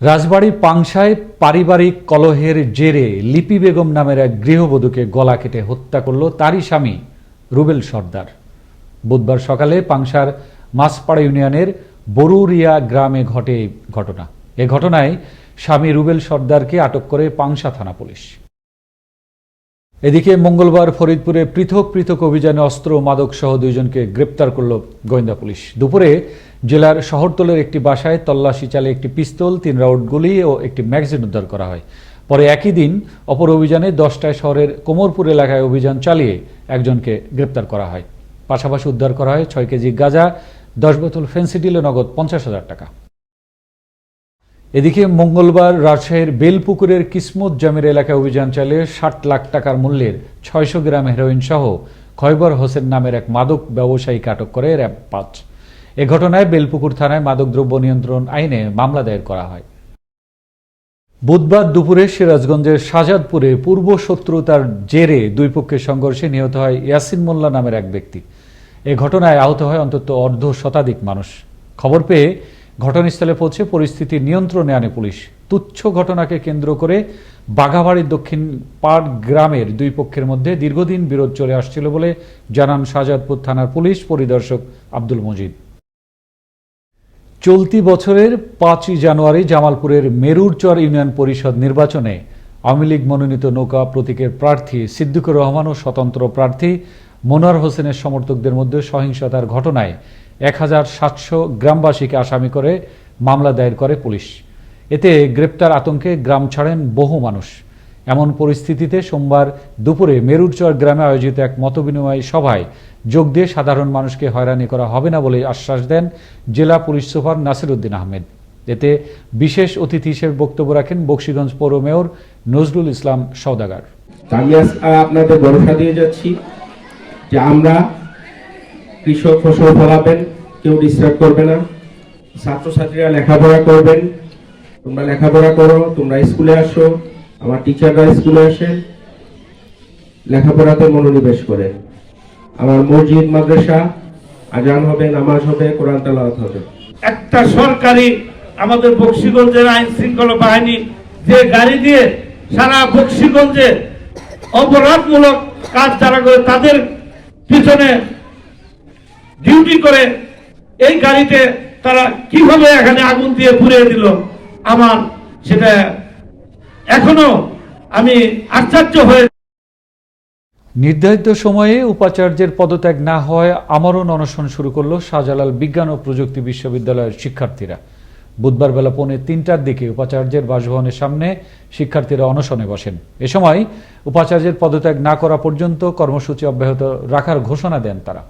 রাজবাড়ী পাংশায় পারিবারিক কলহের জেরে লিপি বেগম নামের এক গৃহবধূকে গলা কেটে হত্যা করল তারই স্বামী রুবেল সর্দার। বুধবার সকালে পাংশার মাসপাড়া ইউনিয়নের বরুরিয়া গ্রামে ঘটে ঘটনা। এ ঘটনায় স্বামী রুবেল সর্দারকে আটক করে পাংশা থানা পুলিশ। এদিকে মঙ্গলবার ফরিদপুরে পৃথক পৃথক অভিযানে অস্ত্র মাদক সহ দুইজনকে গ্রেপ্তার করল গোয়েন্দা পুলিশ। দুপুরে জেলার শহরতলের একটি বাসায় তল্লাশি চালে একটি পিস্তল, তিন রাউন্ড গুলি ও একটি ম্যাগাজিন উদ্ধার করা হয়। পরে একই দিন অপর অভিযানে দশটায় শহরের কোমরপুর এলাকায় অভিযান চালিয়ে একজনকে গ্রেপ্তার করা হয়। পাশাপাশি উদ্ধার করা হয় ছয় কেজি গাঁজা, দশ বোতল ফেন্সিডিল নগদ পঞ্চাশ হাজার টাকা। এদিকে মঙ্গলবার রাজশাহীর বেলপুকুরের কিসমত জামির এলাকায় অভিযান চালিয়ে ষাট লাখ টাকার মূল্যের ছয়শো গ্রাম হেরোইন সহ খয়বর হোসেন নামের এক মাদক ব্যবসায়ীকে আটক করে র্যাব পাঁচ। এ ঘটনায় বেলপুকুর থানায় মাদকদ্রব্য নিয়ন্ত্রণ আইনে মামলা দায়ের করা হয়। বুধবার দুপুরে সিরাজগঞ্জের শাহজাদপুরে পূর্ব শত্রুতার জেরে দুই পক্ষের সংঘর্ষে নিহত হয় ইয়াসিন মোল্লা নামের এক ব্যক্তি। এ ঘটনায় আহত হয় অন্তত অর্ধ শতাধিক মানুষ। খবর পেয়ে ঘটনাস্থলে পৌঁছে পরিস্থিতি নিয়ন্ত্রণে আনে পুলিশ। তুচ্ছ ঘটনাকে কেন্দ্র করে বাঘাবাড়ির দক্ষিণ পাড় গ্রামের দুই পক্ষের মধ্যে দীর্ঘদিন বিরোধ চলে আসছিল বলে জানান শাহজাদপুর থানার পুলিশ পরিদর্শক আব্দুল মজিদ। চলতি বছরের পাঁচই জানুয়ারি জামালপুরের মেরুরচর ইউনিয়ন পরিষদ নির্বাচনে আওয়ামী লীগ মনোনীত নৌকা প্রতীকের প্রার্থী সিদ্দিকুর রহমান ও স্বতন্ত্র প্রার্থী মোনার হোসেনের সমর্থকদের মধ্যে সহিংসতার ঘটনায় এক হাজার সাতশো গ্রামবাসীকে আসামি করে মামলা দায়ের করে পুলিশ। এতে গ্রেপ্তার আতঙ্কে গ্রাম ছাড়েন বহু মানুষ। এমন পরিস্থিতিতে সোমবার দুপুরে মেরুরচর গ্রামে আয়োজিত এক মতবিনিময় সভায় যোগ দিয়ে সাধারণ মানুষকে হয়রানি করা হবে না বলে আশ্বাস দেন জেলা পুলিশ সুপার নাসির উদ্দিন আহমেদ। এতে বিশেষ অতিথি হিসেবে বক্তব্য রাখেন বক্সিগঞ্জ পৌর মেয়র নজরুল ইসলাম সওদাগার। আমি আপনাদের ভরসা দিয়ে যাচ্ছি যে আমরা কৃষক ফসল ফলাবেন, কেউ ডিস্টার্ব করবে না। ছাত্রছাত্রীরা লেখাপড়া করবেন। তোমরা লেখাপড়া করো, তোমরা স্কুলে আসো, আমার টিচাররা স্কুলে আসেন, লেখাপড়াতে মনোনিবেশ করেন। আমার মসজিদ, মাদ্রাসা, আজান হবে, নামাজ হবে, কোরআন তালাওয়াত হবে। একটা সরকারি আমাদের বক্সিগঞ্জের আইন শৃঙ্খলা বাহিনী যে গাড়ি দিয়ে সারা বক্সিগঞ্জে অপরাধমূলক কাজ যারা করে, তাদের পিছনে ডিউটি করে এই গাড়িতে তারা কীভাবে এখানে আগুন দিয়ে পুড়িয়ে দিল, আমার সেটা এখনও আমি আশ্চর্য হয়ে নির্ধারিত সময়ে উপাচার্যের পদত্যাগ না হওয়ায় আমরণ অনশন শুরু করল শাহজালাল বিজ্ঞান ও প্রযুক্তি বিশ্ববিদ্যালয়ের শিক্ষার্থীরা। বুধবার বেলা পৌনে তিনটার দিকে উপাচার্যের বাসভবনের সামনে শিক্ষার্থীরা অনশনে বসেন। এ সময় উপাচার্যের পদত্যাগ না করা পর্যন্ত কর্মসূচি অব্যাহত রাখার ঘোষণা দেন তারা।